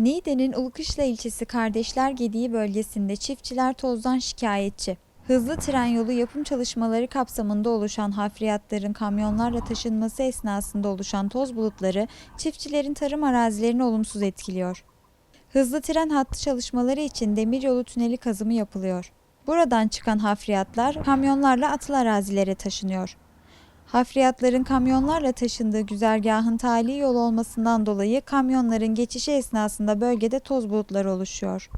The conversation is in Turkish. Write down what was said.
Niğde'nin Ulukışla ilçesi Kardeşler Gediği bölgesinde çiftçiler tozdan şikayetçi. Hızlı tren yolu yapım çalışmaları kapsamında oluşan hafriyatların kamyonlarla taşınması esnasında oluşan toz bulutları çiftçilerin tarım arazilerini olumsuz etkiliyor. Hızlı tren hattı çalışmaları için demiryolu tüneli kazımı yapılıyor. Buradan çıkan hafriyatlar kamyonlarla atıl arazilere taşınıyor. Hafriyatların kamyonlarla taşındığı güzergahın tali yol olmasından dolayı kamyonların geçişi esnasında bölgede toz bulutları oluşuyor.